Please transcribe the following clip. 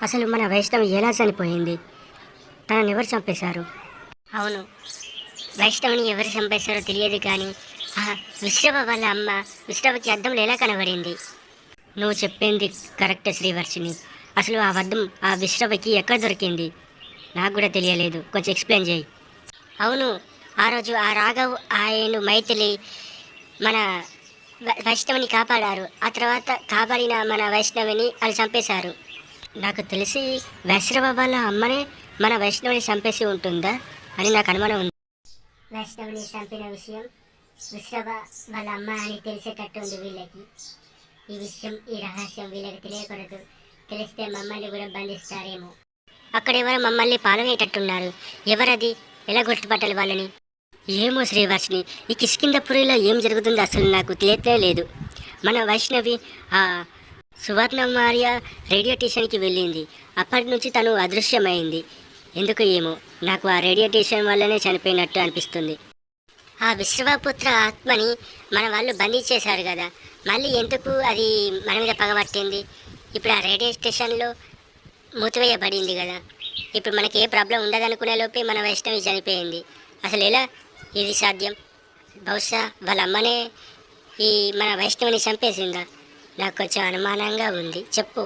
అసలు మన వైష్ణవి ఎలా చనిపోయింది? తనని ఎవరు చంపేశారు? అవును. వైష్ణవుని ఎవరు చంపేశారో తెలియదు కానీ ఆ విశ్రవ వాళ్ళ అమ్మ విశ్రవకి అద్దంలో ఎలా కనబడింది? నువ్వు చెప్పింది కరెక్ట్ శ్రీవర్షిని అసలు ఆ వద్దం ఆ విశ్రవకి ఎక్కడ దొరికింది? నాకు కూడా తెలియలేదు. కొంచెం ఎక్స్ప్లెయిన్ చేయి. అవును. ఆ రోజు ఆ రాఘవ్ ఆయన మైథిలి మన వైష్ణవిని కాపాడారు. ఆ తర్వాత కాపాడిన మన వైష్ణవిని వాళ్ళు చంపేశారు. నాకు తెలిసి వైష్ణవ వాళ్ళ అమ్మనే మన వైష్ణవిని చంపేసి ఉంటుందా అని నాకు అనుమానం ఉంది. వైష్ణవిని చంపిన విషయం విశ్రవ వాళ్ళ అమ్మ అని తెలిసేటట్టు ఉంది వీళ్ళకి. ఈ విషయం ఈ రహస్యం వీళ్ళకి తెలియకూడదు. తెలిస్తే మమ్మల్ని కూడా బంధిస్తారేమో. అక్కడ ఎవరో మమ్మల్ని పాలవేటట్టున్నారు ఎవరది? ఎలా గుర్తుపట్టాలి వాళ్ళని? ఏమో శ్రీవర్షిని ఈ కిష్కిందపురిలో ఏం జరుగుతుందో అసలు నాకు తెలియట్లే లేదు మన వైష్ణవి సువర్ణమార్య సువర్ణ మార్య రేడియో స్టేషన్కి వెళ్ళింది. అప్పటి నుంచి తను అదృశ్యమైంది. ఎందుకు ఏమో? నాకు ఆ రేడియో స్టేషన్ వల్లనే చనిపోయినట్టు అనిపిస్తుంది. ఆ విశ్వపుత్ర ఆత్మని మన వాళ్ళు బంధించేశారు కదా. మళ్ళీ ఎందుకు అది మన మీద పగబట్టింది ఇప్పుడు ఆ రేడియో స్టేషన్లో మూతివేయబడింది కదా. ఇప్పుడు మనకి ఏ ప్రాబ్లం ఉండదనుకునే లోపే మన వైష్ణవి చనిపోయింది. అసలు ఎలా ఇది సాధ్యం? బహుశా వాళ్ళ అమ్మనే ఈ మన వైష్ణవిని చంపేసిందా? నాకు కొంచెం అనుమానంగా ఉంది. చెప్పు.